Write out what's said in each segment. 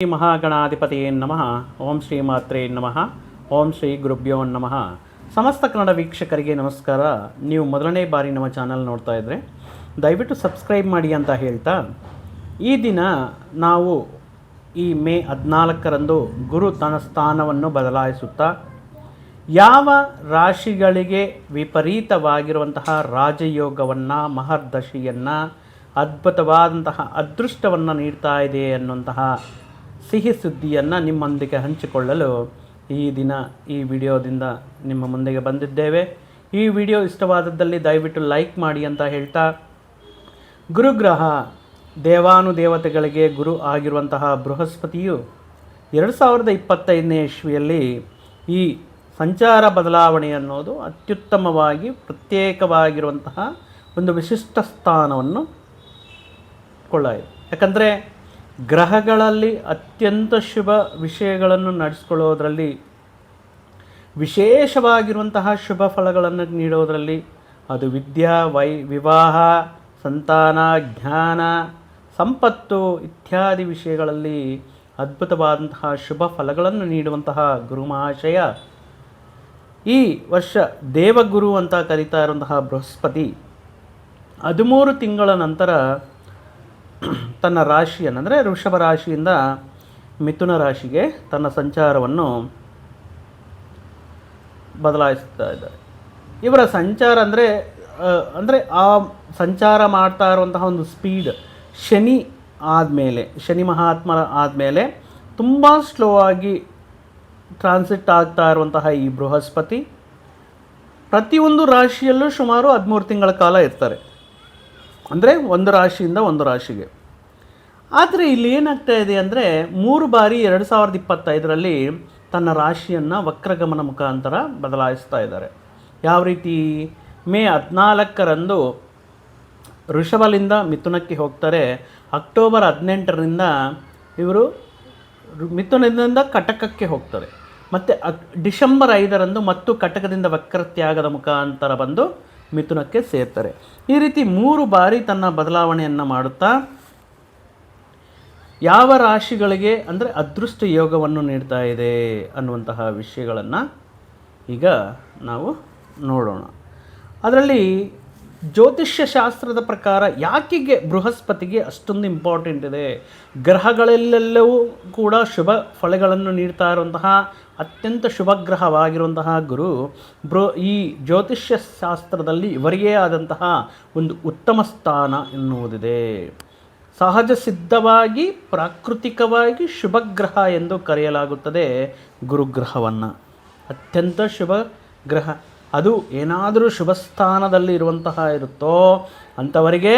ಶ್ರೀ ಮಹಾಗಣಾಧಿಪತಿಯೇ ನಮಃ. ಓಂ ಶ್ರೀ ಮಾತ್ರೇ ನಮಃ. ಓಂ ಶ್ರೀ ಗುರುಭ್ಯೋ ನಮಃ. ಸಮಸ್ತ ಕನ್ನಡ ವೀಕ್ಷಕರಿಗೆ ನಮಸ್ಕಾರ. ನೀವು ಮೊದಲನೇ ಬಾರಿ ನಮ್ಮ ಚಾನಲ್ ನೋಡ್ತಾ ಇದ್ದರೆ ದಯವಿಟ್ಟು ಸಬ್ಸ್ಕ್ರೈಬ್ ಮಾಡಿ ಅಂತ ಹೇಳ್ತಾ, ಈ ದಿನ ನಾವು ಈ ಮೇ ಹದಿನಾಲ್ಕರಂದು ಗುರು ತನ್ನ ಸ್ಥಾನವನ್ನು ಬದಲಾಯಿಸುತ್ತಾ, ಯಾವ ರಾಶಿಗಳಿಗೆ ವಿಪರೀತವಾಗಿರುವಂತಹ ರಾಜಯೋಗವನ್ನು, ಮಹರ್ದಶಿಯನ್ನು, ಅದ್ಭುತವಾದಂತಹ ಅದೃಷ್ಟವನ್ನು ನೀಡ್ತಾ ಇದೆ ಅನ್ನುವಂತಹ ಸಿಹಿ ಸುದ್ದಿಯನ್ನು ನಿಮ್ಮೊಂದಿಗೆ ಹಂಚಿಕೊಳ್ಳಲು ಈ ದಿನ ಈ ವಿಡಿಯೋದಿಂದ ನಿಮ್ಮ ಮುಂದೆಗೆ ಬಂದಿದ್ದೇವೆ. ಈ ವಿಡಿಯೋ ಇಷ್ಟವಾದದ್ದಲ್ಲಿ ದಯವಿಟ್ಟು ಲೈಕ್ ಮಾಡಿ ಅಂತ ಹೇಳ್ತಾ ಗುರುಗ್ರಹ ದೇವಾನುದೇವತೆಗಳಿಗೆ ಗುರು ಆಗಿರುವಂತಹ ಬೃಹಸ್ಪತಿಯು ಎರಡು ಸಾವಿರದ ಇಪ್ಪತ್ತೈದನೇ ಇಶ್ವಿಯಲ್ಲಿ ಈ ಸಂಚಾರ ಬದಲಾವಣೆ ಅನ್ನೋದು ಅತ್ಯುತ್ತಮವಾಗಿ ಪ್ರತ್ಯೇಕವಾಗಿರುವಂತಹ ಒಂದು ವಿಶಿಷ್ಟ ಸ್ಥಾನವನ್ನು ಕೊಳ್ಳಾಯಿತು. ಯಾಕಂದರೆ ಗ್ರಹಗಳಲ್ಲಿ ಅತ್ಯಂತ ಶುಭ ವಿಷಯಗಳನ್ನು ನಡೆಸ್ಕೊಳ್ಳೋದ್ರಲ್ಲಿ, ವಿಶೇಷವಾಗಿರುವಂತಹ ಶುಭ ಫಲಗಳನ್ನು ನೀಡೋದರಲ್ಲಿ ಅದು ವಿದ್ಯಾ, ವೈ, ವಿವಾಹ, ಸಂತಾನ, ಜ್ಞಾನ, ಸಂಪತ್ತು ಇತ್ಯಾದಿ ವಿಷಯಗಳಲ್ಲಿ ಅದ್ಭುತವಾದಂತಹ ಶುಭ ಫಲಗಳನ್ನು ನೀಡುವಂತಹ ಗುರುಮಹಾಶಯ ಈ ವರ್ಷ ದೇವಗುರು ಅಂತ ಕರೀತಾ ಇರುವಂತಹ ಬೃಹಸ್ಪತಿ, ಹದಿಮೂರು ತಿಂಗಳ ನಂತರ ತನ್ನ ರಾಶಿಯನ್ನು, ಅಂದರೆ ವೃಷಭ ರಾಶಿಯಿಂದ ಮಿಥುನ ರಾಶಿಗೆ ತನ್ನ ಸಂಚಾರವನ್ನು ಬದಲಾಯಿಸ್ತಾ ಇದ್ದಾರೆ. ಇವರ ಸಂಚಾರ ಅಂದರೆ ಅಂದರೆ ಆ ಸಂಚಾರ ಮಾಡ್ತಾ ಇರುವಂತಹ ಒಂದು ಸ್ಪೀಡ್ ಶನಿ ಆದಮೇಲೆ, ಶನಿ ಮಹಾತ್ಮರ ಆದಮೇಲೆ ತುಂಬ ಸ್ಲೋ ಆಗಿ ಟ್ರಾನ್ಸಿಟ್ ಆಗ್ತಾ ಇರುವಂತಹ ಈ ಬೃಹಸ್ಪತಿ ಪ್ರತಿಯೊಂದು ರಾಶಿಯಲ್ಲೂ ಸುಮಾರು ಹದಿಮೂರು ತಿಂಗಳ ಕಾಲ ಇರ್ತಾರೆ. ಅಂದರೆ ಒಂದು ರಾಶಿಯಿಂದ ಒಂದು ರಾಶಿಗೆ. ಆದರೆ ಇಲ್ಲಿ ಏನಾಗ್ತಾ ಇದೆ ಅಂದರೆ ಮೂರು ಬಾರಿ ಎರಡು ಸಾವಿರದ ಇಪ್ಪತ್ತೈದರಲ್ಲಿ ತನ್ನ ರಾಶಿಯನ್ನು ವಕ್ರಗಮನ ಮುಖಾಂತರ ಬದಲಾಯಿಸ್ತಾ ಇದ್ದಾರೆ. ಯಾವ ರೀತಿ? ಮೇ ಹದಿನಾಲ್ಕರಂದು ಋಷಭಲಿಂದ ಮಿಥುನಕ್ಕೆ ಹೋಗ್ತಾರೆ. ಅಕ್ಟೋಬರ್ ಹದಿನೆಂಟರಿಂದ ಇವರು ಮಿಥುನದಿಂದ ಕಟಕಕ್ಕೆ ಹೋಗ್ತಾರೆ. ಮತ್ತು ಅಕ್ ಡಿಸೆಂಬರ್ ಐದರಂದು ಮತ್ತು ಕಟಕದಿಂದ ವಕ್ರತ್ಯಾಗದ ಮುಖಾಂತರ ಬಂದು ಮಿಥುನಕ್ಕೆ ಸೇರ್ತಾರೆ. ಈ ರೀತಿ ಮೂರು ಬಾರಿ ತನ್ನ ಬದಲಾವಣೆಯನ್ನು ಮಾಡುತ್ತಾ, ಯಾವ ರಾಶಿಗಳಿಗೆ ಅಂದರೆ ಅದೃಷ್ಟ ಯೋಗವನ್ನು ನೀಡ್ತಾ ಇದೆ ಅನ್ನುವಂತಹ ವಿಷಯಗಳನ್ನು ಈಗ ನಾವು ನೋಡೋಣ. ಅದರಲ್ಲಿ ಜ್ಯೋತಿಷ್ಯ ಶಾಸ್ತ್ರದ ಪ್ರಕಾರ ಯಾಕಿಗೆ ಬೃಹಸ್ಪತಿಗೆ ಅಷ್ಟೊಂದು ಇಂಪಾರ್ಟೆಂಟ್ ಇದೆ? ಗ್ರಹಗಳಲ್ಲೆಲ್ಲವೂ ಕೂಡ ಶುಭ ಫಲಗಳನ್ನು ನೀಡ್ತಾ ಇರುವಂತಹ, ಅತ್ಯಂತ ಶುಭಗ್ರಹವಾಗಿರುವಂತಹ ಗುರು ಬೃ ಈ ಜ್ಯೋತಿಷ್ಯ ಶಾಸ್ತ್ರದಲ್ಲಿ ಇವರಿಗೇ ಆದಂತಹ ಒಂದು ಉತ್ತಮ ಸ್ಥಾನ ಎನ್ನುವುದಿದೆ. ಸಹಜ ಸಿದ್ಧವಾಗಿ, ಪ್ರಾಕೃತಿಕವಾಗಿ ಶುಭಗ್ರಹ ಎಂದು ಕರೆಯಲಾಗುತ್ತದೆ ಗುರುಗ್ರಹವನ್ನು. ಅತ್ಯಂತ ಶುಭ ಗ್ರಹ ಅದು ಏನಾದರೂ ಶುಭಸ್ಥಾನದಲ್ಲಿ ಇರುವಂತಹ ಇರುತ್ತೋ ಅಂಥವರಿಗೆ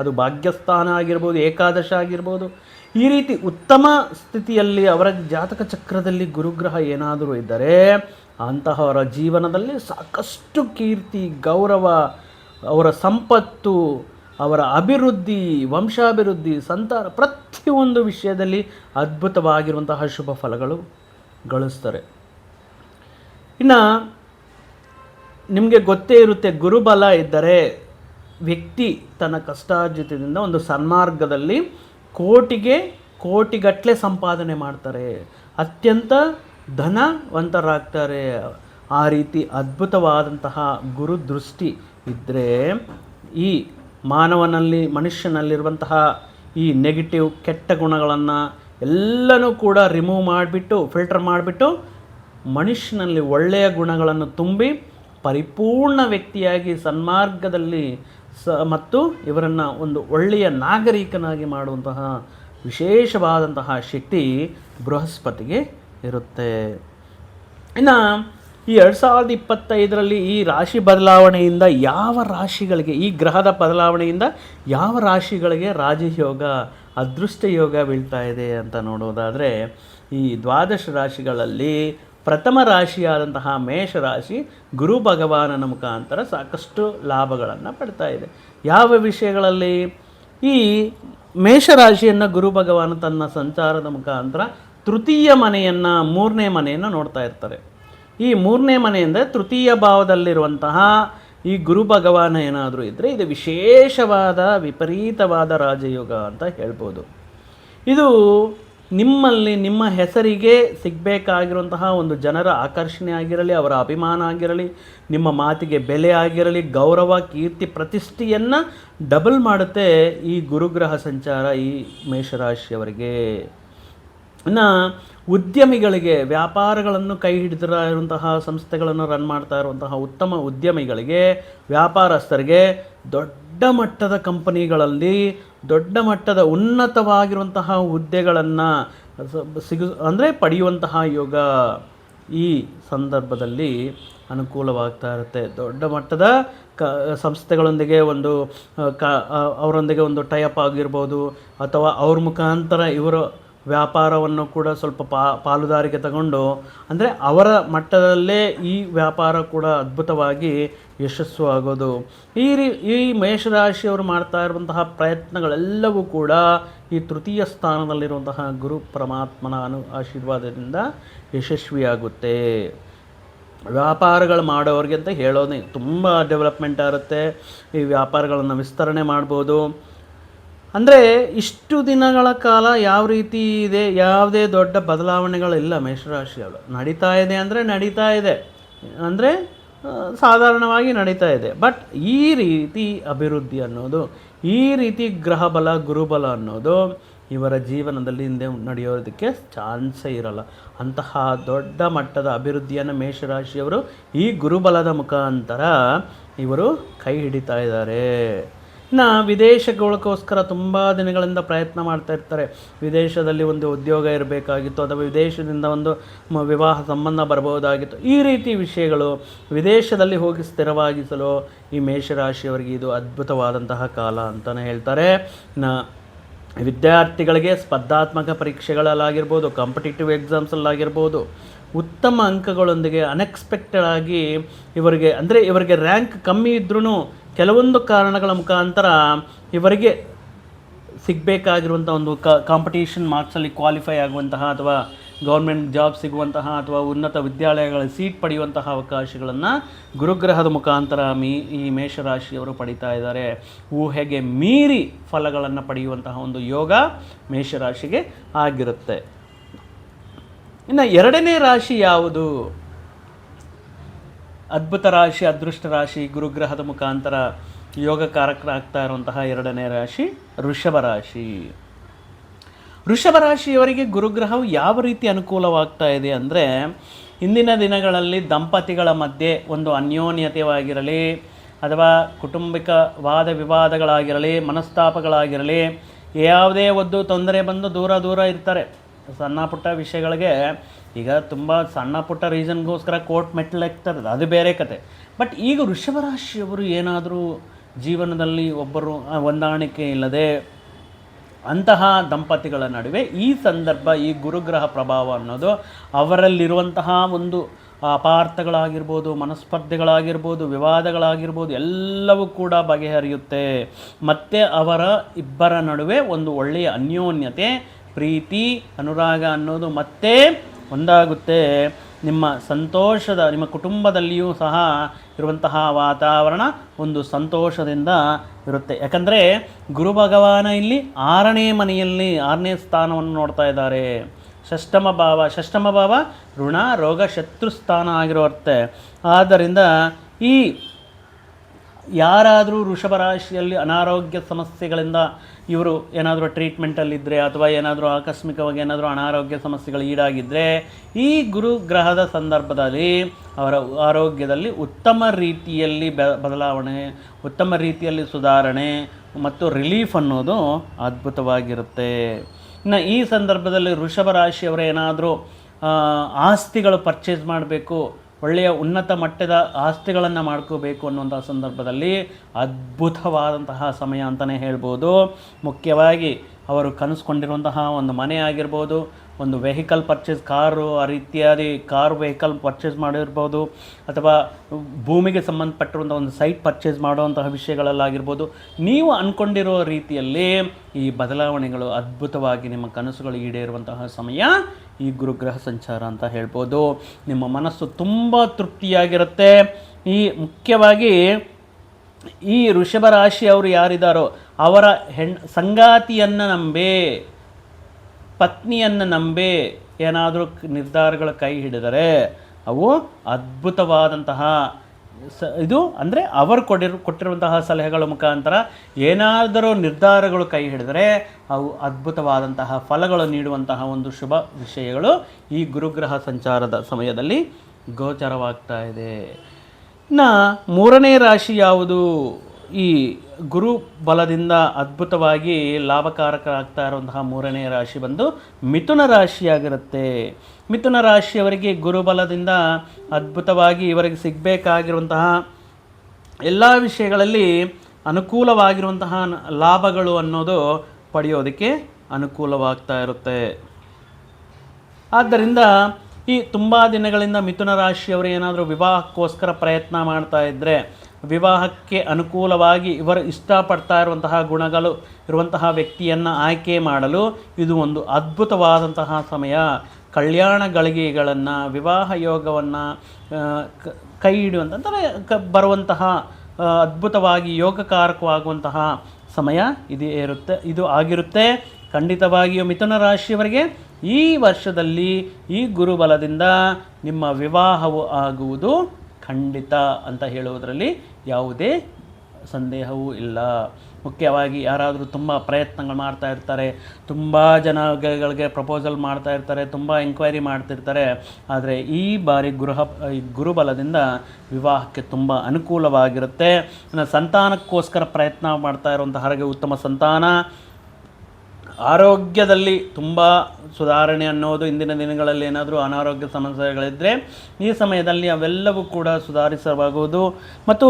ಅದು ಭಾಗ್ಯಸ್ಥಾನ ಆಗಿರ್ಬೋದು, ಏಕಾದಶ ಆಗಿರ್ಬೋದು. ಈ ರೀತಿ ಉತ್ತಮ ಸ್ಥಿತಿಯಲ್ಲಿ ಅವರ ಜಾತಕ ಚಕ್ರದಲ್ಲಿ ಗುರುಗ್ರಹ ಏನಾದರೂ ಇದ್ದರೆ ಅಂತಹವರ ಜೀವನದಲ್ಲಿ ಸಾಕಷ್ಟು ಕೀರ್ತಿ, ಗೌರವ, ಅವರ ಸಂಪತ್ತು, ಅವರ ಅಭಿವೃದ್ಧಿ, ವಂಶಾಭಿವೃದ್ಧಿ, ಸಂತಾನ ಪ್ರತಿಯೊಂದು ವಿಷಯದಲ್ಲಿ ಅದ್ಭುತವಾಗಿರುವಂತಹ ಶುಭ ಫಲಗಳು ಗಳಿಸ್ತಾರೆ ಇನ್ನು ನಿಮಗೆ ಗೊತ್ತೇ ಇರುತ್ತೆ, ಗುರುಬಲ ಇದ್ದರೆ ವ್ಯಕ್ತಿ ತನ್ನ ಕಷ್ಟಾರ್ಜಿತದಿಂದ ಒಂದು ಸನ್ಮಾರ್ಗದಲ್ಲಿ ಕೋಟಿಗೆ ಕೋಟಿಗಟ್ಟಲೆ ಸಂಪಾದನೆ ಮಾಡ್ತಾರೆ. ಅತ್ಯಂತ ಧನವಂತರಾಗ್ತಾರೆ. ಆ ರೀತಿ ಅದ್ಭುತವಾದಂತಹ ಗುರು ದೃಷ್ಟಿ ಇದ್ದರೆ ಈ ಮಾನವನಲ್ಲಿ, ಮನುಷ್ಯನಲ್ಲಿರುವಂತಹ ಈ ನೆಗೆಟಿವ್ ಕೆಟ್ಟ ಗುಣಗಳನ್ನು ಎಲ್ಲನೂ ಕೂಡ ರಿಮೂವ್ ಮಾಡಿಬಿಟ್ಟು ಫಿಲ್ಟರ್ ಮಾಡಿಬಿಟ್ಟು ಮನುಷ್ಯನಲ್ಲಿ ಒಳ್ಳೆಯ ಗುಣಗಳನ್ನು ತುಂಬಿ ಪರಿಪೂರ್ಣ ವ್ಯಕ್ತಿಯಾಗಿ ಸನ್ಮಾರ್ಗದಲ್ಲಿ ಸ ಮತ್ತು ಇವರನ್ನು ಒಂದು ಒಳ್ಳೆಯ ನಾಗರಿಕನಾಗಿ ಮಾಡುವಂತಹ ವಿಶೇಷವಾದಂತಹ ಶಕ್ತಿ ಬೃಹಸ್ಪತಿಗೆ ಇರುತ್ತೆ. ಇನ್ನು ಈ ಎರಡು ಸಾವಿರದ ಇಪ್ಪತ್ತೈದರಲ್ಲಿ ಈ ರಾಶಿ ಬದಲಾವಣೆಯಿಂದ ಯಾವ ರಾಶಿಗಳಿಗೆ, ಈ ಗ್ರಹದ ಬದಲಾವಣೆಯಿಂದ ಯಾವ ರಾಶಿಗಳಿಗೆ ರಾಜಯೋಗ, ಅದೃಷ್ಟ ಯೋಗ ಬೀಳ್ತಾ ಇದೆ ಅಂತ ನೋಡೋದಾದರೆ ಈ ದ್ವಾದಶ ರಾಶಿಗಳಲ್ಲಿ ಪ್ರಥಮ ರಾಶಿಯಾದಂತಹ ಮೇಷರಾಶಿ ಗುರು ಭಗವಾನನ ಮುಖಾಂತರ ಸಾಕಷ್ಟು ಲಾಭಗಳನ್ನು ಪಡ್ತಾ ಇದೆ. ಯಾವ ವಿಷಯಗಳಲ್ಲಿ? ಈ ಮೇಷರಾಶಿಯನ್ನು ಗುರು ಭಗವಾನ ತನ್ನ ಸಂಚಾರದ ಮುಖಾಂತರ ತೃತೀಯ ಮನೆಯನ್ನು ಮೂರನೇ ಮನೆಯನ್ನು ನೋಡ್ತಾ ಇರ್ತಾರೆ. ಈ ಮೂರನೇ ಮನೆ ಅಂದರೆ ತೃತೀಯ ಭಾವದಲ್ಲಿರುವಂತಹ ಈ ಗುರು ಭಗವಾನ ಏನಾದರೂ ಇದ್ದರೆ ಇದು ವಿಶೇಷವಾದ ವಿಪರೀತವಾದ ರಾಜಯೋಗ ಅಂತ ಹೇಳ್ಬೋದು. ಇದು ನಿಮ್ಮಲ್ಲಿ ನಿಮ್ಮ ಹೆಸರಿಗೆ ಸಿಗಬೇಕಾಗಿರುವಂತಹ ಒಂದು ಜನರ ಆಕರ್ಷಣೆ ಆಗಿರಲಿ, ಅವರ ಅಭಿಮಾನ ಆಗಿರಲಿ, ನಿಮ್ಮ ಮಾತಿಗೆ ಬೆಲೆ ಆಗಿರಲಿ, ಗೌರವ, ಕೀರ್ತಿ, ಪ್ರತಿಷ್ಠೆಯನ್ನು ಡಬಲ್ ಮಾಡುತ್ತೆ ಈ ಗುರುಗ್ರಹ ಸಂಚಾರ ಈ ಮೇಷರಾಶಿಯವರಿಗೆ. ಇನ್ನು ಉದ್ಯಮಿಗಳಿಗೆ, ವ್ಯಾಪಾರಗಳನ್ನು ಕೈ ಹಿಡಿದಿರುವಂತಹ ಸಂಸ್ಥೆಗಳನ್ನು ರನ್ ಮಾಡ್ತಾ ಇರುವಂತಹ ಉತ್ತಮ ಉದ್ಯಮಿಗಳಿಗೆ, ವ್ಯಾಪಾರಸ್ಥರಿಗೆ ದೊಡ್ಡ ಮಟ್ಟದ ಕಂಪನಿಗಳಲ್ಲಿ ದೊಡ್ಡ ಮಟ್ಟದ ಉನ್ನತವಾಗಿರುವಂತಹ ಹುದ್ದೆಗಳನ್ನು ಸಿಗ, ಅಂದರೆ ಪಡೆಯುವಂತಹ ಯೋಗ ಈ ಸಂದರ್ಭದಲ್ಲಿ ಅನುಕೂಲವಾಗ್ತಾ ಇರುತ್ತೆ. ದೊಡ್ಡ ಮಟ್ಟದ ಕ, ಸಂಸ್ಥೆಗಳೊಂದಿಗೆ ಒಂದು, ಕ ಅವರೊಂದಿಗೆ ಒಂದು ಟೈಅಪ್ ಆಗಿರ್ಬೋದು ಅಥವಾ ಅವ್ರ ಮುಖಾಂತರ ಇವರು ವ್ಯಾಪಾರವನ್ನು ಕೂಡ ಸ್ವಲ್ಪ ಪಾ, ಪಾಲುದಾರಿಕೆ ತಗೊಂಡು, ಅಂದರೆ ಅವರ ಮಟ್ಟದಲ್ಲೇ ಈ ವ್ಯಾಪಾರ ಕೂಡ ಅದ್ಭುತವಾಗಿ ಯಶಸ್ಸು ಆಗೋದು. ಈ ರೀ, ಈ ಮೇಷರಾಶಿಯವರು ಮಾಡ್ತಾ ಇರುವಂತಹ ಪ್ರಯತ್ನಗಳೆಲ್ಲವೂ ಕೂಡ ಈ ತೃತೀಯ ಸ್ಥಾನದಲ್ಲಿರುವಂತಹ ಗುರು ಪರಮಾತ್ಮನ ಅನು, ಆಶೀರ್ವಾದದಿಂದ ಯಶಸ್ವಿಯಾಗುತ್ತೆ. ವ್ಯಾಪಾರಗಳು ಮಾಡೋರಿಗೆ ಅಂತ ಹೇಳೋದೇ, ತುಂಬ ಡೆವಲಪ್ಮೆಂಟ್ ಆಗುತ್ತೆ. ಈ ವ್ಯಾಪಾರಗಳನ್ನು ವಿಸ್ತರಣೆ ಮಾಡ್ಬೋದು. ಅಂದರೆ ಇಷ್ಟು ದಿನಗಳ ಕಾಲ ಯಾವ ರೀತಿ ಇದೆ? ಯಾವುದೇ ದೊಡ್ಡ ಬದಲಾವಣೆಗಳಿಲ್ಲ ಮೇಷರಾಶಿಯವರು ನಡೀತಾ ಇದೆ ಅಂದರೆ ನಡೀತಾ ಇದೆ. ಅಂದರೆ ಸಾಧಾರಣವಾಗಿ ನಡೀತಾ ಇದೆ. ಬಟ್ ಈ ರೀತಿ ಅಭಿವೃದ್ಧಿ ಅನ್ನೋದು, ಈ ರೀತಿ ಗ್ರಹಬಲ, ಗುರುಬಲ ಅನ್ನೋದು ಇವರ ಜೀವನದಲ್ಲಿ ಹಿಂದೆ ನಡೆಯೋದಕ್ಕೆ ಚಾನ್ಸೇ ಇರಲ್ಲ. ಅಂತಹ ದೊಡ್ಡ ಮಟ್ಟದ ಅಭಿವೃದ್ಧಿಯನ್ನು ಮೇಷರಾಶಿಯವರು ಈ ಗುರುಬಲದ ಮುಖಾಂತರ ಇವರು ಕೈ ಹಿಡಿತಾ ಇದ್ದಾರೆ. ಇನ್ನು ವಿದೇಶಗಳಿಗೋಸ್ಕರ ತುಂಬ ದಿನಗಳಿಂದ ಪ್ರಯತ್ನ ಮಾಡ್ತಾ ಇರ್ತಾರೆ. ವಿದೇಶದಲ್ಲಿ ಒಂದು ಉದ್ಯೋಗ ಇರಬೇಕಾಗಿತ್ತು, ಅಥವಾ ವಿದೇಶದಿಂದ ಒಂದು ವಿವಾಹ ಸಂಬಂಧ ಬರಬಹುದಾಗಿತ್ತು ಈ ರೀತಿ ವಿಷಯಗಳು ವಿದೇಶದಲ್ಲಿ ಹೋಗಿ ಸ್ಥಿರವಾಗಿಸಲು ಈ ಮೇಷರಾಶಿಯವರಿಗೆ ಇದು ಅದ್ಭುತವಾದಂತಹ ಕಾಲ ಅಂತಲೇ ಹೇಳ್ತಾರೆ. ಇನ್ನು ವಿದ್ಯಾರ್ಥಿಗಳಿಗೆ ಸ್ಪರ್ಧಾತ್ಮಕ ಪರೀಕ್ಷೆಗಳಲ್ಲಾಗಿರ್ಬೋದು, ಕಾಂಪಿಟೇಟಿವ್ ಎಕ್ಸಾಮ್ಸಲ್ಲಾಗಿರ್ಬೋದು ಉತ್ತಮ ಅಂಕಗಳೊಂದಿಗೆ ಅನ್ಎಕ್ಸ್ಪೆಕ್ಟೆಡ್ ಆಗಿ ಇವರಿಗೆ, ಅಂದರೆ ಇವರಿಗೆ ರ್ಯಾಂಕ್ ಕಮ್ಮಿ ಇದ್ರೂ ಕೆಲವೊಂದು ಕಾರಣಗಳ ಮುಖಾಂತರ ಇವರಿಗೆ ಸಿಗಬೇಕಾಗಿರುವಂಥ ಒಂದು ಕ ಕಾಂಪಿಟೇಷನ್ ಮಾರ್ಕ್ಸಲ್ಲಿ ಕ್ವಾಲಿಫೈ ಆಗುವಂತಹ ಅಥವಾ ಗೌರ್ಮೆಂಟ್ ಜಾಬ್ ಸಿಗುವಂತಹ ಅಥವಾ ಉನ್ನತ ವಿದ್ಯಾಲಯಗಳ ಸೀಟ್ ಪಡೆಯುವಂತಹ ಅವಕಾಶಗಳನ್ನು ಗುರುಗ್ರಹದ ಮುಖಾಂತರ ಮೀ, ಈ ಮೇಷರಾಶಿಯವರು ಪಡಿತಾ ಇದ್ದಾರೆ. ಊಹೆಗೆ ಮೀರಿ ಫಲಗಳನ್ನು ಪಡೆಯುವಂತಹ ಒಂದು ಯೋಗ ಮೇಷರಾಶಿಗೆ ಆಗಿರುತ್ತೆ. ಇನ್ನು ಎರಡನೇ ರಾಶಿ ಯಾವುದು? ಅದ್ಭುತ ರಾಶಿ, ಅದೃಷ್ಟ ರಾಶಿ, ಗುರುಗ್ರಹದ ಮುಖಾಂತರ ಯೋಗಕಾರಕರಾಗ್ತಾ ಇರುವಂತಹ ಎರಡನೇ ರಾಶಿ ಋಷಭ ರಾಶಿ. ಋಷಭ ರಾಶಿಯವರಿಗೆ ಗುರುಗ್ರಹವು ಯಾವ ರೀತಿ ಅನುಕೂಲವಾಗ್ತಾ ಇದೆ ಅಂದರೆ ಇಂದಿನ ದಿನಗಳಲ್ಲಿ ದಂಪತಿಗಳ ಮಧ್ಯೆ ಒಂದು ಅನ್ಯೋನ್ಯತೆಯಾಗಿರಲಿ ಅಥವಾ ಕುಟುಂಬಿಕ ವಾದ ವಿವಾದಗಳಾಗಿರಲಿ, ಮನಸ್ತಾಪಗಳಾಗಿರಲಿ, ಯಾವುದೇ ಒಂದು ತೊಂದರೆ ಬಂದು ದೂರ ದೂರ ಇರ್ತಾರೆ. ಸಣ್ಣ ಪುಟ್ಟ ವಿಷಯಗಳಿಗೆ ಈಗ ತುಂಬ ಸಣ್ಣ ಪುಟ್ಟ ರೀಸನ್ಗೋಸ್ಕರ ಕೋರ್ಟ್ ಮೆಟ್ಲೆಕ್ತಾರೆ ಅದು ಬೇರೆ ಕತೆ. ಬಟ್ ಈಗ ವೃಷಭ ರಾಶಿಯವರು ಏನಾದರೂ ಜೀವನದಲ್ಲಿ ಒಬ್ಬರು ಹೊಂದಾಣಿಕೆ ಇಲ್ಲದೆ ಅಂತಹ ದಂಪತಿಗಳ ನಡುವೆ ಈ ಸಂದರ್ಭ, ಈ ಗುರುಗ್ರಹ ಪ್ರಭಾವ ಅನ್ನೋದು ಅವರಲ್ಲಿರುವಂತಹ ಒಂದು ಅಪಾರ್ಥಗಳಾಗಿರ್ಬೋದು, ಮನಸ್ಪರ್ಧೆಗಳಾಗಿರ್ಬೋದು, ವಿವಾದಗಳಾಗಿರ್ಬೋದು, ಎಲ್ಲವೂ ಕೂಡ ಬಗೆಹರಿಯುತ್ತೆ. ಮತ್ತು ಅವರ ಇಬ್ಬರ ನಡುವೆ ಒಂದು ಒಳ್ಳೆಯ ಅನ್ಯೋನ್ಯತೆ, ಪ್ರೀತಿ, ಅನುರಾಗ ಅನ್ನೋದು ಮತ್ತೆ ಒಂದಾಗುತ್ತೆ. ನಿಮ್ಮ ಸಂತೋಷದ, ನಿಮ್ಮ ಕುಟುಂಬದಲ್ಲಿಯೂ ಸಹ ಇರುವಂತಹ ವಾತಾವರಣ ಒಂದು ಸಂತೋಷದಿಂದ ಇರುತ್ತೆ. ಯಾಕಂದರೆ ಗುರು ಭಗವಾನ ಇಲ್ಲಿ ಆರನೇ ಮನೆಯಲ್ಲಿ, ಆರನೇ ಸ್ಥಾನವನ್ನು ನೋಡ್ತಾ ಇದ್ದಾರೆ. ಷಷ್ಟಮ ಭಾವ ಷಷ್ಟಮ ಭಾವ ಋಣ, ರೋಗ ಶತ್ರು ಸ್ಥಾನ ಆಗಿರುತ್ತೆ ಆದ್ದರಿಂದ ಈ ಯಾರಾದರೂ ವೃಷಭ ರಾಶಿಯಲ್ಲಿ ಅನಾರೋಗ್ಯ ಸಮಸ್ಯೆಗಳಿಂದ ಇವರು ಏನಾದರೂ ಟ್ರೀಟ್ಮೆಂಟಲ್ಲಿದ್ದರೆ ಅಥವಾ ಏನಾದರೂ ಆಕಸ್ಮಿಕವಾಗಿ ಏನಾದರೂ ಅನಾರೋಗ್ಯ ಸಮಸ್ಯೆಗಳು ಈಡಾಗಿದ್ದರೆ ಈ ಗುರು ಗ್ರಹದ ಸಂದರ್ಭದಲ್ಲಿ ಅವರ ಆರೋಗ್ಯದಲ್ಲಿ ಉತ್ತಮ ರೀತಿಯಲ್ಲಿ ಬ, ಬದಲಾವಣೆ, ಉತ್ತಮ ರೀತಿಯಲ್ಲಿ ಸುಧಾರಣೆ ಮತ್ತು ರಿಲೀಫ್ ಅನ್ನೋದು ಅದ್ಭುತವಾಗಿರುತ್ತೆ. ಇನ್ನು ಈ ಸಂದರ್ಭದಲ್ಲಿ ವೃಷಭ ರಾಶಿಯವರ ಏನಾದರೂ ಆಸ್ತಿಗಳು ಪರ್ಚೇಸ್ ಮಾಡಬೇಕು ಒಳ್ಳೆಯ ಉನ್ನತ ಮಟ್ಟದ ಆಸ್ತಿಗಳನ್ನು ಮಾಡ್ಕೋಬೇಕು ಅನ್ನುವಂಥ ಸಂದರ್ಭದಲ್ಲಿ ಅದ್ಭುತವಾದಂತಹ ಸಮಯ ಅಂತಲೇ ಹೇಳ್ಬೋದು. ಮುಖ್ಯವಾಗಿ ಅವರು ಕನಸ್ಕೊಂಡಿರುವಂತಹ ಒಂದು ಮನೆ ಆಗಿರ್ಬೋದು, ಒಂದು ವೆಹಿಕಲ್ ಪರ್ಚೇಸ್ ಕಾರು ಆ ರೀತಿಯಾದಿ ಕಾರ್ ವೆಹಿಕಲ್ ಪರ್ಚೇಸ್ ಮಾಡಿರ್ಬೋದು, ಅಥವಾ ಭೂಮಿಗೆ ಸಂಬಂಧಪಟ್ಟಿರುವಂಥ ಒಂದು ಸೈಟ್ ಪರ್ಚೇಸ್ ಮಾಡುವಂತಹ ವಿಷಯಗಳಲ್ಲಾಗಿರ್ಬೋದು. ನೀವು ಅಂದ್ಕೊಂಡಿರೋ ರೀತಿಯಲ್ಲಿ ಈ ಬದಲಾವಣೆಗಳು ಅದ್ಭುತವಾಗಿ ನಿಮ್ಮ ಕನಸುಗಳು ಈಡೇರುವಂತಹ ಸಮಯ ಈ ಗುರುಗ್ರಹ ಸಂಚಾರ ಅಂತ ಹೇಳ್ಬೋದು. ನಿಮ್ಮ ಮನಸ್ಸು ತುಂಬ ತೃಪ್ತಿಯಾಗಿರುತ್ತೆ. ಈ ಮುಖ್ಯವಾಗಿ ಈ ಋಷಭ ರಾಶಿಯವರು ಯಾರಿದ್ದಾರೋ ಅವರ ಹೆಣ್, ಸಂಗಾತಿಯನ್ನು ನಂಬಿ, ಪತ್ನಿಯನ್ನು ನಂಬೆ ಏನಾದರೂ ನಿರ್ಧಾರಗಳ ಕೈ ಹಿಡಿದರೆ ಅವು ಅದ್ಭುತವಾದಂತಹ ಸ, ಇದು ಅಂದರೆ ಅವರು ಕೊಟ್ಟಿರು ಕೊಟ್ಟಿರುವಂತಹ ಸಲಹೆಗಳ ಮುಖಾಂತರ ಏನಾದರೂ ನಿರ್ಧಾರಗಳು ಕೈ ಹಿಡಿದರೆ ಅವು ಅದ್ಭುತವಾದಂತಹ ಫಲಗಳು ನೀಡುವಂತಹ ಒಂದು ಶುಭ ವಿಷಯಗಳು ಈ ಗುರುಗ್ರಹ ಸಂಚಾರದ ಸಮಯದಲ್ಲಿ ಗೋಚರವಾಗ್ತಾ ಇದೆ. ಇನ್ನು ಮೂರನೇ ರಾಶಿ ಯಾವುದು? ಈ ಗುರು ಬಲದಿಂದ ಅದ್ಭುತವಾಗಿ ಲಾಭಕಾರಕರಾಗ್ತಾ ಇರುವಂತಹ ಮೂರನೇ ರಾಶಿ ಬಂದು ಮಿಥುನ ರಾಶಿಯಾಗಿರುತ್ತೆ. ಮಿಥುನ ರಾಶಿಯವರಿಗೆ ಗುರುಬಲದಿಂದ ಅದ್ಭುತವಾಗಿ ಇವರಿಗೆ ಸಿಗಬೇಕಾಗಿರುವಂತಹ ಎಲ್ಲ ವಿಷಯಗಳಲ್ಲಿ ಅನುಕೂಲವಾಗಿರುವಂತಹ ಲಾಭಗಳು ಅನ್ನೋದು ಪಡೆಯೋದಕ್ಕೆ ಅನುಕೂಲವಾಗ್ತಾ ಇರುತ್ತೆ. ಆದ್ದರಿಂದ ಈ ತುಂಬ ದಿನಗಳಿಂದ ಮಿಥುನ ರಾಶಿಯವರು ಏನಾದರೂ ವಿವಾಹಕ್ಕೋಸ್ಕರ ಪ್ರಯತ್ನ ಮಾಡ್ತಾ ಇದ್ದರೆ ವಿವಾಹಕ್ಕೆ ಅನುಕೂಲವಾಗಿ ಇವರು ಇಷ್ಟಪಡ್ತಾ ಇರುವಂತಹ ಗುಣಗಳು ಇರುವಂತಹ ವ್ಯಕ್ತಿಯನ್ನು ಆಯ್ಕೆ ಮಾಡಲು ಇದು ಒಂದು ಅದ್ಭುತವಾದಂತಹ ಸಮಯ. ಕಲ್ಯಾಣ ಗಳಿಗೆಗಳನ್ನು ವಿವಾಹ ಯೋಗವನ್ನು ಕೈ ಹಿಡಿಯುವಂಥ ಅಂದರೆ ಕ, ಬರುವಂತಹ ಅದ್ಭುತವಾಗಿ ಯೋಗಕಾರಕವಾಗುವಂತಹ ಸಮಯ ಇದು ಇರುತ್ತೆ, ಇದು ಆಗಿರುತ್ತೆ. ಖಂಡಿತವಾಗಿಯೂ ಮಿಥುನ ರಾಶಿಯವರಿಗೆ ಈ ವರ್ಷದಲ್ಲಿ ಈ ಗುರುಬಲದಿಂದ ನಿಮ್ಮ ವಿವಾಹವು ಆಗುವುದು ಖಂಡಿತ ಅಂತ ಹೇಳುವುದರಲ್ಲಿ ಯಾವುದೇ ಸಂದೇಹವೂ ಇಲ್ಲ. ಮುಖ್ಯವಾಗಿ ಯಾರಾದರೂ ತುಂಬ ಪ್ರಯತ್ನಗಳು ಮಾಡ್ತಾ ಇರ್ತಾರೆ, ತುಂಬ ಜನಗಳಿಗೆ ಪ್ರಪೋಸಲ್ ಮಾಡ್ತಾ ಇರ್ತಾರೆ, ತುಂಬ ಎಂಕ್ವೈರಿ ಮಾಡ್ತಿರ್ತಾರೆ. ಆದರೆ ಈ ಬಾರಿ ಗೃಹ ಗುರುಬಲದಿಂದ ವಿವಾಹಕ್ಕೆ ತುಂಬ ಅನುಕೂಲವಾಗಿರುತ್ತೆ. ಸಂತಾನಕ್ಕೋಸ್ಕರ ಪ್ರಯತ್ನ ಮಾಡ್ತಾ ಇರುವಂತಹವರಿಗೆ ಉತ್ತಮ ಸಂತಾನ. ಆರೋಗ್ಯದಲ್ಲಿ ತುಂಬ ಸುಧಾರಣೆ ಅನ್ನೋದು ಇಂದಿನ ದಿನಗಳಲ್ಲಿ ಏನಾದರೂ ಅನಾರೋಗ್ಯ ಸಮಸ್ಯೆಗಳಿದ್ದರೆ ಈ ಸಮಯದಲ್ಲಿ ಅವೆಲ್ಲವೂ ಕೂಡ ಸುಧಾರಿಸಬಹುದು ಮತ್ತು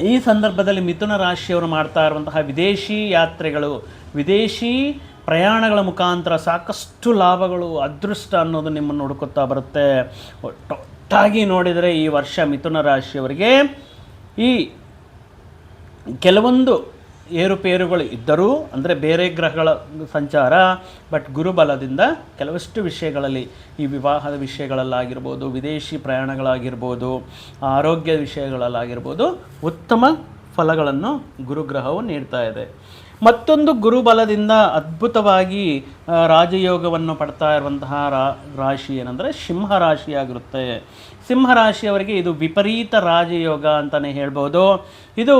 ಈ ಸಂದರ್ಭದಲ್ಲಿ ಮಿಥುನ ರಾಶಿಯವರು ಮಾಡ್ತಾ ಇರುವಂತಹ ವಿದೇಶಿ ಯಾತ್ರೆಗಳು, ವಿದೇಶಿ ಪ್ರಯಾಣಗಳ ಮುಖಾಂತರ ಸಾಕಷ್ಟು ಲಾಭಗಳು, ಅದೃಷ್ಟ ಅನ್ನೋದು ನಿಮ್ಮನ್ನು ಹುಡುಕುತ್ತಾ ಬರುತ್ತೆ. ಒಟ್ಟು- ಒಟ್ಟಾಗಿ ನೋಡಿದರೆ ಈ ವರ್ಷ ಮಿಥುನ ರಾಶಿಯವರಿಗೆ ಈ ಕೆಲವೊಂದು ಏರುಪೇರುಗಳು ಇದ್ದರೂ, ಅಂದರೆ ಬೇರೆ ಗ್ರಹಗಳ ಸಂಚಾರ ಬಟ್ ಗುರುಬಲದಿಂದ ಕೆಲವಷ್ಟು ವಿಷಯಗಳಲ್ಲಿ, ಈ ವಿವಾಹದ ವಿಷಯಗಳಲ್ಲಾಗಿರ್ಬೋದು, ವಿದೇಶಿ ಪ್ರಯಾಣಗಳಾಗಿರ್ಬೋದು, ಆರೋಗ್ಯ ವಿಷಯಗಳಲ್ಲಾಗಿರ್ಬೋದು, ಉತ್ತಮ ಫಲಗಳನ್ನು ಗುರುಗ್ರಹವು ನೀಡ್ತಾ ಇದೆ. ಮತ್ತೊಂದು ಗುರುಬಲದಿಂದ ಅದ್ಭುತವಾಗಿ ರಾಜಯೋಗವನ್ನು ಪಡ್ತಾ ಇರುವಂತಹ ರಾ, ರಾಶಿ ಏನಂದರೆ ಸಿಂಹ ರಾಶಿಯಾಗಿರುತ್ತೆ. ಸಿಂಹ ರಾಶಿಯವರಿಗೆ ಇದು ವಿಪರೀತ ರಾಜಯೋಗ ಅಂತಲೇ ಹೇಳ್ಬೋದು. ಇದು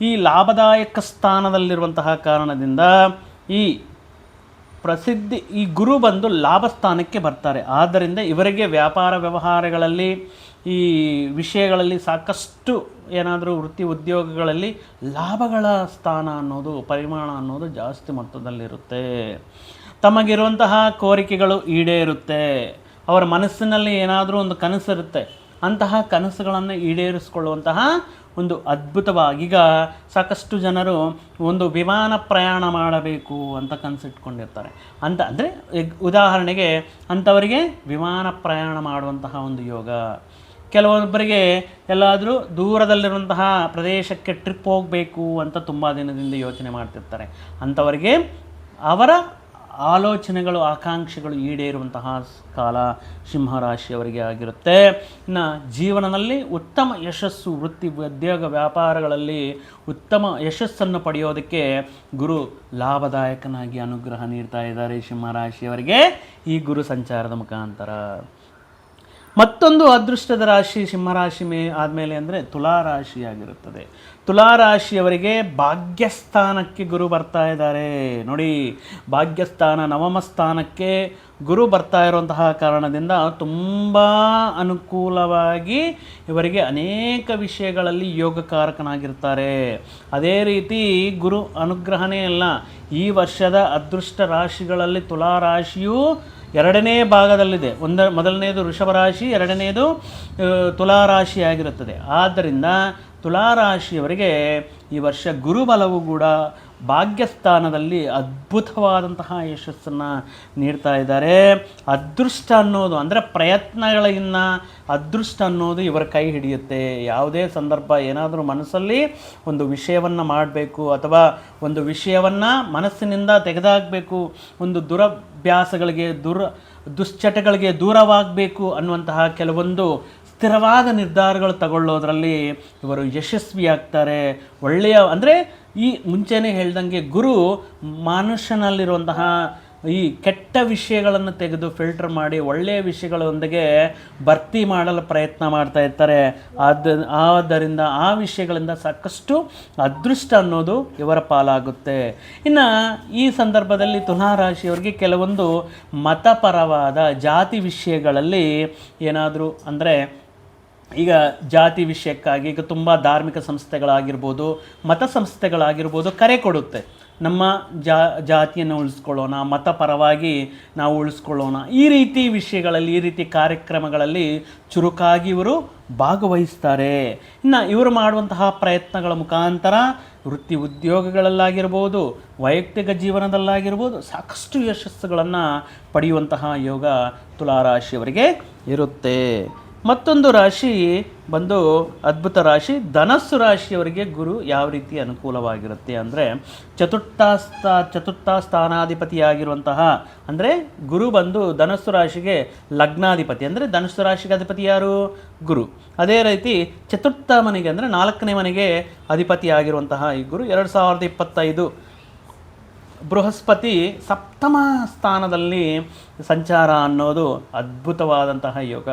ಈ ಲಾಭದಾಯಕ ಸ್ಥಾನದಲ್ಲಿರುವಂತಹ ಕಾರಣದಿಂದ ಈ ಪ್ರಸಿದ್ಧಿ, ಈ ಗುರು ಬಂದು ಲಾಭ ಸ್ಥಾನಕ್ಕೆ ಬರ್ತಾರೆ. ಆದ್ದರಿಂದ ಇವರಿಗೆ ವ್ಯಾಪಾರ ವ್ಯವಹಾರಗಳಲ್ಲಿ, ಈ ವಿಷಯಗಳಲ್ಲಿ ಸಾಕಷ್ಟು ಏನಾದರೂ ವೃತ್ತಿ ಉದ್ಯೋಗಗಳಲ್ಲಿ ಲಾಭಗಳ ಸ್ಥಾನ ಅನ್ನೋದು, ಪರಿಮಾಣ ಅನ್ನೋದು ಜಾಸ್ತಿ ಮೊತ್ತದಲ್ಲಿರುತ್ತೆ ತಮಗಿರುವಂತಹ ಕೋರಿಕೆಗಳು ಈಡೇರುತ್ತೆ. ಅವರ ಮನಸ್ಸಿನಲ್ಲಿ ಏನಾದರೂ ಒಂದು ಕನಸಿರುತ್ತೆ. ಅಂತಹ ಕನಸುಗಳನ್ನು ಈಡೇರಿಸಿಕೊಳ್ಳುವಂತಹ ಒಂದು ಅದ್ಭುತವಾಗಿ ಈಗ ಸಾಕಷ್ಟು ಜನರು ಒಂದು ವಿಮಾನ ಪ್ರಯಾಣ ಮಾಡಬೇಕು ಅಂತ ಕನಸಿಟ್ಕೊಂಡಿರ್ತಾರೆ. ಅಂತ ಅಂದರೆ ಉದಾಹರಣೆಗೆ ಅಂಥವರಿಗೆ ವಿಮಾನ ಪ್ರಯಾಣ ಮಾಡುವಂತಹ ಒಂದು ಯೋಗ. ಕೆಲವೊಬ್ಬರಿಗೆ ಎಲ್ಲಾದರೂ ದೂರದಲ್ಲಿರುವಂತಹ ಪ್ರದೇಶಕ್ಕೆ ಟ್ರಿಪ್ ಹೋಗಬೇಕು ಅಂತ ತುಂಬ ದಿನದಿಂದ ಯೋಚನೆ ಮಾಡ್ತಿರ್ತಾರೆ. ಅಂಥವರಿಗೆ ಅವರ ಆಲೋಚನೆಗಳು, ಆಕಾಂಕ್ಷೆಗಳು ಈಡೇರುವಂತಹ ಕಾಲ ಸಿಂಹರಾಶಿಯವರಿಗೆ ಆಗಿರುತ್ತೆ. ಇನ್ನು ಜೀವನದಲ್ಲಿ ಉತ್ತಮ ಯಶಸ್ಸು, ವೃತ್ತಿ, ಉದ್ಯೋಗ, ವ್ಯಾಪಾರಗಳಲ್ಲಿ ಉತ್ತಮ ಯಶಸ್ಸನ್ನು ಪಡೆಯೋದಕ್ಕೆ ಗುರು ಲಾಭದಾಯಕನಾಗಿ ಅನುಗ್ರಹ ನೀಡ್ತಾ ಇದ್ದಾರೆ ಸಿಂಹರಾಶಿಯವರಿಗೆ. ಈ ಗುರು ಸಂಚಾರದ ಮುಖಾಂತರ. ಮತ್ತೊಂದು ಅದೃಷ್ಟದ ರಾಶಿ ಸಿಂಹರಾಶಿ ಮೇ ಆದಮೇಲೆ ಅಂದರೆ ತುಲಾರಾಶಿಯಾಗಿರುತ್ತದೆ. ತುಲಾರಾಶಿಯವರಿಗೆ ಭಾಗ್ಯಸ್ಥಾನಕ್ಕೆ ಗುರು ಬರ್ತಾ ಇದ್ದಾರೆ. ನೋಡಿ, ಭಾಗ್ಯಸ್ಥಾನ ನವಮ ಸ್ಥಾನಕ್ಕೆ ಗುರು ಬರ್ತಾ ಇರುವಂತಹ ಕಾರಣದಿಂದ ತುಂಬ ಅನುಕೂಲವಾಗಿ ಇವರಿಗೆ ಅನೇಕ ವಿಷಯಗಳಲ್ಲಿ ಯೋಗಕಾರಕನಾಗಿರ್ತಾರೆ. ಅದೇ ರೀತಿ ಗುರು ಅನುಗ್ರಹನೇ ಅಲ್ಲ, ಈ ವರ್ಷದ ಅದೃಷ್ಟ ರಾಶಿಗಳಲ್ಲಿ ತುಲಾರಾಶಿಯು ಎರಡನೇ ಭಾಗದಲ್ಲಿದೆ. ಒಂದ, ಮೊದಲನೇದು ವೃಷಭ ರಾಶಿ ಎರಡನೆಯದು ತುಲಾರಾಶಿಯಾಗಿರುತ್ತದೆ. ಆದ್ದರಿಂದ ತುಲಾರಾಶಿಯವರಿಗೆ ಈ ವರ್ಷ ಗುರುಬಲವು ಕೂಡ ಭಾಗ್ಯಸ್ಥಾನದಲ್ಲಿ ಅದ್ಭುತವಾದಂತಹ ಯಶಸ್ಸನ್ನು ನೀಡ್ತಾ ಇದ್ದಾರೆ. ಅದೃಷ್ಟ ಅನ್ನೋದು ಅಂದರೆ ಪ್ರಯತ್ನಗಳಿಂದ ಅದೃಷ್ಟ ಅನ್ನೋದು ಇವರ ಕೈ ಹಿಡಿಯುತ್ತೆ. ಯಾವುದೇ ಸಂದರ್ಭ ಏನಾದರೂ ಮನಸ್ಸಲ್ಲಿ ಒಂದು ವಿಷಯವನ್ನು ಮಾಡಬೇಕು ಅಥವಾ ಒಂದು ವಿಷಯವನ್ನು ಮನಸ್ಸಿನಿಂದ ತೆಗೆದಾಕಬೇಕು, ಒಂದು ದುರಭ್ಯಾಸಗಳಿಗೆ, ದುರ ದುಶ್ಚಟಗಳಿಗೆ ದೂರವಾಗಬೇಕು ಅನ್ನುವಂತಹ ಕೆಲವೊಂದು ಸ್ಥಿರವಾದ ನಿರ್ಧಾರಗಳು ತಗೊಳ್ಳೋದ್ರಲ್ಲಿ ಇವರು ಯಶಸ್ವಿಯಾಗ್ತಾರೆ. ಒಳ್ಳೆಯ, ಅಂದರೆ ಈ ಮುಂಚೆನೇ ಹೇಳ್ದಂಗೆ ಗುರು ಮನುಷ್ಯನಲ್ಲಿರುವಂತಹ ಈ ಕೆಟ್ಟ ವಿಷಯಗಳನ್ನು ತೆಗೆದು ಫಿಲ್ಟರ್ ಮಾಡಿ ಒಳ್ಳೆಯ ವಿಷಯಗಳೊಂದಿಗೆ ಭರ್ತಿ ಮಾಡಲು ಪ್ರಯತ್ನ ಮಾಡ್ತಾ ಇರ್ತಾರೆ. ಆದ ಆದ್ದರಿಂದ ಆ ವಿಷಯಗಳಿಂದ ಸಾಕಷ್ಟು ಅದೃಷ್ಟ ಅನ್ನೋದು ಇವರ ಪಾಲಾಗುತ್ತೆ. ಇನ್ನು ಈ ಸಂದರ್ಭದಲ್ಲಿ ತುಲಾರಾಶಿಯವರಿಗೆ ಕೆಲವೊಂದು ಮತಪರವಾದ ಜಾತಿ ವಿಷಯಗಳಲ್ಲಿ ಏನಾದರೂ ಅಂದರೆ ಈಗ ಜಾತಿ ವಿಷಯಕ್ಕಾಗಿ, ಈಗ ತುಂಬ ಧಾರ್ಮಿಕ ಸಂಸ್ಥೆಗಳಾಗಿರ್ಬೋದು, ಮತ ಸಂಸ್ಥೆಗಳಾಗಿರ್ಬೋದು ಕರೆ ಕೊಡುತ್ತೆ. ನಮ್ಮ ಜಾ, ಜಾತಿಯನ್ನು ಉಳಿಸ್ಕೊಳ್ಳೋಣ, ಮತ ಪರವಾಗಿ ನಾವು ಉಳಿಸ್ಕೊಳ್ಳೋಣ. ಈ ರೀತಿ ವಿಷಯಗಳಲ್ಲಿ, ಈ ರೀತಿ ಕಾರ್ಯಕ್ರಮಗಳಲ್ಲಿ ಚುರುಕಾಗಿ ಇವರು ಭಾಗವಹಿಸ್ತಾರೆ. ಇನ್ನು ಇವರು ಮಾಡುವಂತಹ ಪ್ರಯತ್ನಗಳ ಮುಖಾಂತರ ವೃತ್ತಿ ಉದ್ಯೋಗಗಳಲ್ಲಾಗಿರ್ಬೋದು, ವೈಯಕ್ತಿಕ ಜೀವನದಲ್ಲಾಗಿರ್ಬೋದು ಸಾಕಷ್ಟು ಯಶಸ್ಸುಗಳನ್ನು ಪಡೆಯುವಂತಹ ಯೋಗ ತುಲಾರಾಶಿಯವರಿಗೆ ಇರುತ್ತೆ. ಮತ್ತೊಂದು ರಾಶಿ ಬಂದು ಅದ್ಭುತ ರಾಶಿ. ಧನಸ್ಸು ರಾಶಿಯವರಿಗೆ ಗುರು ಯಾವ ರೀತಿ ಅನುಕೂಲವಾಗಿರುತ್ತೆ ಅಂದರೆ ಚತುರ್ಥಾಸ್ಥ ಚತುರ್ಥ ಸ್ಥಾನಾಧಿಪತಿಯಾಗಿರುವಂತಹ ಅಂದರೆ ಗುರು ಬಂದು ಧನಸ್ಸು ರಾಶಿಗೆ ಲಗ್ನಾಧಿಪತಿ. ಅಂದರೆ ಧನಸ್ಸು ರಾಶಿಗೆ ಅಧಿಪತಿ ಯಾರು? ಗುರು. ಅದೇ ರೀತಿ ಚತುರ್ಥ ಮನೆಗೆ ಅಂದರೆ ನಾಲ್ಕನೇ ಮನೆಗೆ ಅಧಿಪತಿಯಾಗಿರುವಂತಹ ಈ ಗುರು ಎರಡು ಸಾವಿರದ ಇಪ್ಪತ್ತೈದು ಬೃಹಸ್ಪತಿ ಸಪ್ತಮ ಸ್ಥಾನದಲ್ಲಿ ಸಂಚಾರ ಅನ್ನೋದು ಅದ್ಭುತವಾದಂತಹ ಯೋಗ.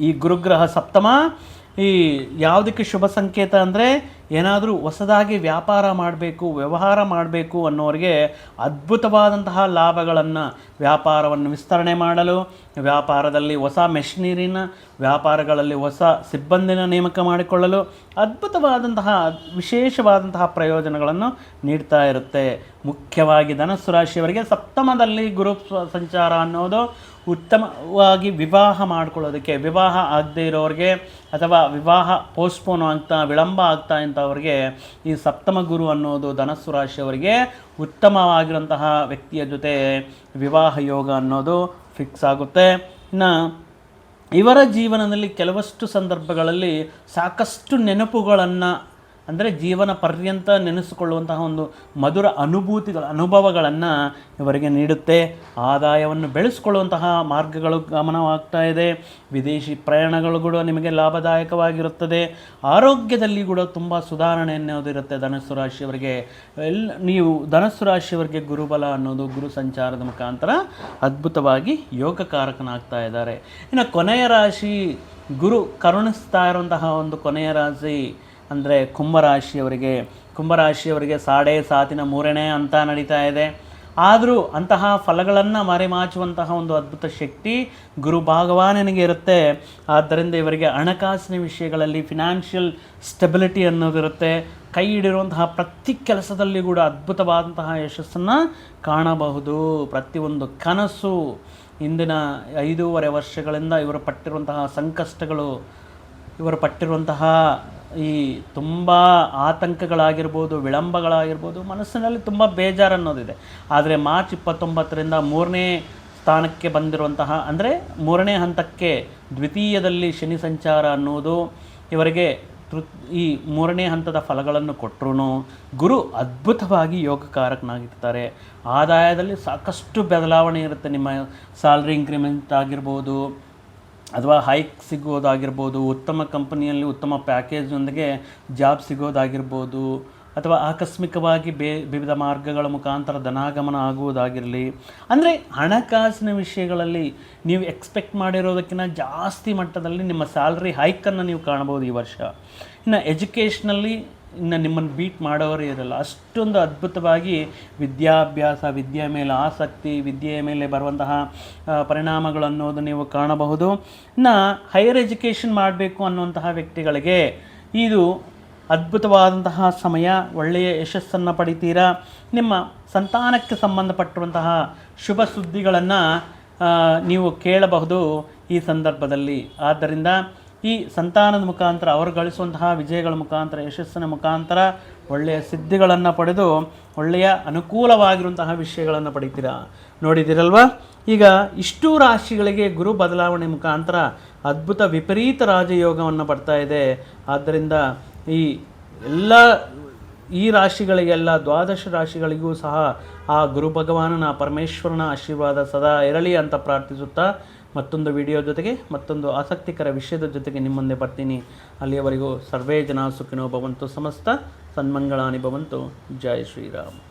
ಈ ಗುರುಗ್ರಹ ಸಪ್ತಮ, ಈ ಯಾವುದಕ್ಕೆ ಶುಭ ಸಂಕೇತ ಅಂದರೆ ಏನಾದರೂ ಹೊಸದಾಗಿ ವ್ಯಾಪಾರ ಮಾಡಬೇಕು, ವ್ಯವಹಾರ ಮಾಡಬೇಕು ಅನ್ನೋರಿಗೆ ಅದ್ಭುತವಾದಂತಹ ಲಾಭಗಳನ್ನು ವ್ಯಾಪಾರವನ್ನು ವಿಸ್ತರಣೆ ಮಾಡಲು, ವ್ಯಾಪಾರದಲ್ಲಿ ಹೊಸ ಮೆಷಿನರಿನ ವ್ಯಾಪಾರಗಳಲ್ಲಿ ಹೊಸ ಸಿಬ್ಬಂದಿನ ನೇಮಕ ಮಾಡಿಕೊಳ್ಳಲು ಅದ್ಭುತವಾದಂತಹ, ವಿಶೇಷವಾದಂತಹ ಪ್ರಯೋಜನಗಳನ್ನು ನೀಡ್ತಾ ಇರುತ್ತೆ. ಮುಖ್ಯವಾಗಿ ಧನಸ್ಸು ರಾಶಿಯವರಿಗೆ ಸಪ್ತಮದಲ್ಲಿ ಗುರು ಸಂಚಾರ ಅನ್ನೋದು ಉತ್ತಮವಾಗಿ ವಿವಾಹ ಮಾಡ್ಕೊಳ್ಳೋದಕ್ಕೆ, ವಿವಾಹ ಆಗದೇ ಇರೋರಿಗೆ ಅಥವಾ ವಿವಾಹ ಪೋಸ್ಟ್ಪೋನ್ ಆಗ್ತಾ, ವಿಳಂಬ ಆಗ್ತಾ ಇಂಥವ್ರಿಗೆ ಈ ಸಪ್ತಮ ಗುರು ಅನ್ನೋದು ಧನಸ್ಸು ರಾಶಿಯವರಿಗೆ ಉತ್ತಮವಾಗಿರುವಂತಹ ವ್ಯಕ್ತಿಯ ಜೊತೆ ವಿವಾಹ ಯೋಗ ಅನ್ನೋದು ಫಿಕ್ಸ್ ಆಗುತ್ತೆ. ಇನ್ನು ಇವರ ಜೀವನದಲ್ಲಿ ಕೆಲವಷ್ಟು ಸಂದರ್ಭಗಳಲ್ಲಿ ಸಾಕಷ್ಟು ನೆನಪುಗಳನ್ನು ಅಂದರೆ ಜೀವನ ಪರ್ಯಂತ ನೆನೆಸಿಕೊಳ್ಳುವಂತಹ ಒಂದು ಮಧುರ ಅನುಭೂತಿಗಳ, ಅನುಭವಗಳನ್ನು ಇವರಿಗೆ ನೀಡುತ್ತೆ. ಆದಾಯವನ್ನು ಬೆಳೆಸ್ಕೊಳ್ಳುವಂತಹ ಮಾರ್ಗಗಳು ಗಮನವಾಗ್ತಾ ಇದೆ. ವಿದೇಶಿ ಪ್ರಯಾಣಗಳು ಕೂಡ ನಿಮಗೆ ಲಾಭದಾಯಕವಾಗಿರುತ್ತದೆ. ಆರೋಗ್ಯದಲ್ಲಿ ಕೂಡ ತುಂಬ ಸುಧಾರಣೆ ಅನ್ನೋದು ಇರುತ್ತೆ ಧನಸ್ಸು ರಾಶಿಯವರಿಗೆ. ಎಲ್ಲ ನೀವು ಧನಸ್ಸು ರಾಶಿಯವರಿಗೆ ಗುರುಬಲ ಅನ್ನೋದು, ಗುರು ಸಂಚಾರದ ಮುಖಾಂತರ ಅದ್ಭುತವಾಗಿ ಯೋಗಕಾರಕನಾಗ್ತಾ ಇದ್ದಾರೆ. ಇನ್ನು ಕೊನೆಯ ರಾಶಿ ಗುರು ಕರುಣಿಸ್ತಾ ಇರುವಂತಹ ಒಂದು ಕೊನೆಯ ರಾಶಿ ಅಂದರೆ ಕುಂಭರಾಶಿಯವರಿಗೆ ಕುಂಭರಾಶಿಯವರಿಗೆ ಸಾಡೆ ಸಾತಿನ ಮೂರನೇ ಅಂತ ನಡೀತಾ ಇದೆ. ಆದರೂ ಅಂತಹ ಫಲಗಳನ್ನು ಮರೆಮಾಚುವಂತಹ ಒಂದು ಅದ್ಭುತ ಶಕ್ತಿ ಗುರು ಭಗವಾನನಿಗೆ ಇರುತ್ತೆ. ಆದ್ದರಿಂದ ಇವರಿಗೆ ಹಣಕಾಸಿನ ವಿಷಯಗಳಲ್ಲಿ ಫಿನಾನ್ಷಿಯಲ್ ಸ್ಟೆಬಿಲಿಟಿ ಅನ್ನೋದಿರುತ್ತೆ ಕೈ ಹಿಡಿರುವಂತಹ ಪ್ರತಿ ಕೆಲಸದಲ್ಲಿ ಕೂಡ ಅದ್ಭುತವಾದಂತಹ ಯಶಸ್ಸನ್ನು ಕಾಣಬಹುದು. ಪ್ರತಿಯೊಂದು ಕನಸು ಇಂದಿನ ಐದೂವರೆ ವರ್ಷಗಳಿಂದ ಇವರು ಪಟ್ಟಿರುವಂತಹ ಸಂಕಷ್ಟಗಳು, ಇವರು ಪಟ್ಟಿರುವಂತಹ ಈ ತುಂಬ ಆತಂಕಗಳಾಗಿರ್ಬೋದು, ವಿಳಂಬಗಳಾಗಿರ್ಬೋದು, ಮನಸ್ಸಿನಲ್ಲಿ ತುಂಬ ಬೇಜಾರು ಅನ್ನೋದಿದೆ ಆದರೆ ಮಾರ್ಚ್ ಇಪ್ಪತ್ತೊಂಬತ್ತರಿಂದ ಮೂರನೇ ಸ್ಥಾನಕ್ಕೆ ಬಂದಿರುವಂತಹ, ಅಂದರೆ ಮೂರನೇ ಹಂತಕ್ಕೆ ದ್ವಿತೀಯದಲ್ಲಿ ಶನಿ ಸಂಚಾರ ಅನ್ನೋದು ಇವರಿಗೆ ತೃ, ಈ ಮೂರನೇ ಹಂತದ ಫಲಗಳನ್ನು ಕೊಟ್ಟರು ಗುರು ಅದ್ಭುತವಾಗಿ ಯೋಗಕಾರಕನಾಗಿರ್ತಾರೆ. ಆದಾಯದಲ್ಲಿ ಸಾಕಷ್ಟು ಬದಲಾವಣೆ ಇರುತ್ತೆ. ನಿಮ್ಮ ಸ್ಯಾಲ್ರಿ ಇಂಕ್ರಿಮೆಂಟ್ ಆಗಿರ್ಬೋದು ಅಥವಾ ಹೈಕ್ ಸಿಗೋದಾಗಿರ್ಬೋದು, ಉತ್ತಮ ಕಂಪನಿಯಲ್ಲಿ ಉತ್ತಮ ಪ್ಯಾಕೇಜ್ನೊಂದಿಗೆ ಜಾಬ್ ಸಿಗೋದಾಗಿರ್ಬೋದು, ಅಥವಾ ಆಕಸ್ಮಿಕವಾಗಿ ಬೇ, ವಿವಿಧ ಮಾರ್ಗಗಳ ಮುಖಾಂತರ ಧನಾಗಮನ ಆಗುವುದಾಗಿರಲಿ. ಅಂದರೆ ಹಣಕಾಸಿನ ವಿಷಯಗಳಲ್ಲಿ ನೀವು ಎಕ್ಸ್ಪೆಕ್ಟ್ ಮಾಡಿರೋದಕ್ಕಿಂತ ಜಾಸ್ತಿ ಮಟ್ಟದಲ್ಲಿ ನಿಮ್ಮ ಸ್ಯಾಲ್ರಿ ಹೈಕನ್ನು ನೀವು ಕಾಣ್ಬೋದು ಈ ವರ್ಷ. ಇನ್ನು ಎಜುಕೇಷ್ನಲ್ಲಿ ಇನ್ನು ನಿಮ್ಮನ್ನು ಬೀಟ್ ಮಾಡೋರೇ ಇರಲ್ಲ. ಅಷ್ಟೊಂದು ಅದ್ಭುತವಾಗಿ ವಿದ್ಯಾಭ್ಯಾಸ, ವಿದ್ಯೆ ಮೇಲೆ ಆಸಕ್ತಿ ವಿದ್ಯೆಯ ಮೇಲೆ ಬರುವಂತಹ ಪರಿಣಾಮಗಳು ಅನ್ನೋದು ನೀವು ಕಾಣಬಹುದು. ಇನ್ನು ಹೈಯರ್ ಎಜುಕೇಷನ್ ಮಾಡಬೇಕು ಅನ್ನುವಂತಹ ವ್ಯಕ್ತಿಗಳಿಗೆ ಇದು ಅದ್ಭುತವಾದಂತಹ ಸಮಯ, ಒಳ್ಳೆಯ ಯಶಸ್ಸನ್ನು ಪಡಿತೀರಾ? ನಿಮ್ಮ ಸಂತಾನಕ್ಕೆ ಸಂಬಂಧಪಟ್ಟಿರುವಂತಹ ಶುಭ ಸುದ್ದಿಗಳನ್ನು ನೀವು ಕೇಳಬಹುದು ಈ ಸಂದರ್ಭದಲ್ಲಿ. ಆದ್ದರಿಂದ ಈ ಸಂತಾನದ ಮುಖಾಂತರ, ಅವರು ಗಳಿಸುವಂತಹ ವಿಜಯಗಳ ಮುಖಾಂತರ, ಯಶಸ್ಸಿನ ಮುಖಾಂತರ ಒಳ್ಳೆಯ ಸಿದ್ಧಿಗಳನ್ನು ಪಡೆದು ಒಳ್ಳೆಯ ಅನುಕೂಲವಾಗಿರುವಂತಹ ವಿಷಯಗಳನ್ನು ಪಡಿತೀರಾ? ನೋಡಿದಿರಲ್ವಾ ಈಗ ಇಷ್ಟು ರಾಶಿಗಳಿಗೆ ಗುರು ಬದಲಾವಣೆ ಮುಖಾಂತರ ಅದ್ಭುತ ವಿಪರೀತ ರಾಜಯೋಗವನ್ನು ಪಡ್ತಾ ಇದೆ. ಆದ್ದರಿಂದ ಈ ಎಲ್ಲ, ಈ ರಾಶಿಗಳಿಗೆಲ್ಲ, ದ್ವಾದಶ ರಾಶಿಗಳಿಗೂ ಸಹ ಆ ಗುರು ಭಗವಾನನ, ಪರಮೇಶ್ವರನ ಆಶೀರ್ವಾದ ಸದಾ ಇರಲಿ ಅಂತ ಪ್ರಾರ್ಥಿಸುತ್ತಾ ಮತ್ತೊಂದು ವಿಡಿಯೋ ಜೊತೆಗೆ ಮತ್ತೊಂದು ಆಸಕ್ತಿಕರ ವಿಷಯದ ಜೊತೆಗೆ ನಿಮ್ಮ ಮುಂದೆ ಬರ್ತೀನಿ. ಅಲ್ಲಿಯವರೆಗೂ ಸರ್ವೇ ಜನ ಸುಖಿನೋ ಭವಂತು, ಸಮಸ್ತ ಸನ್ಮಂಗಳಾನಿ ಭವಂತು. ಜೈ ಶ್ರೀರಾಮ್.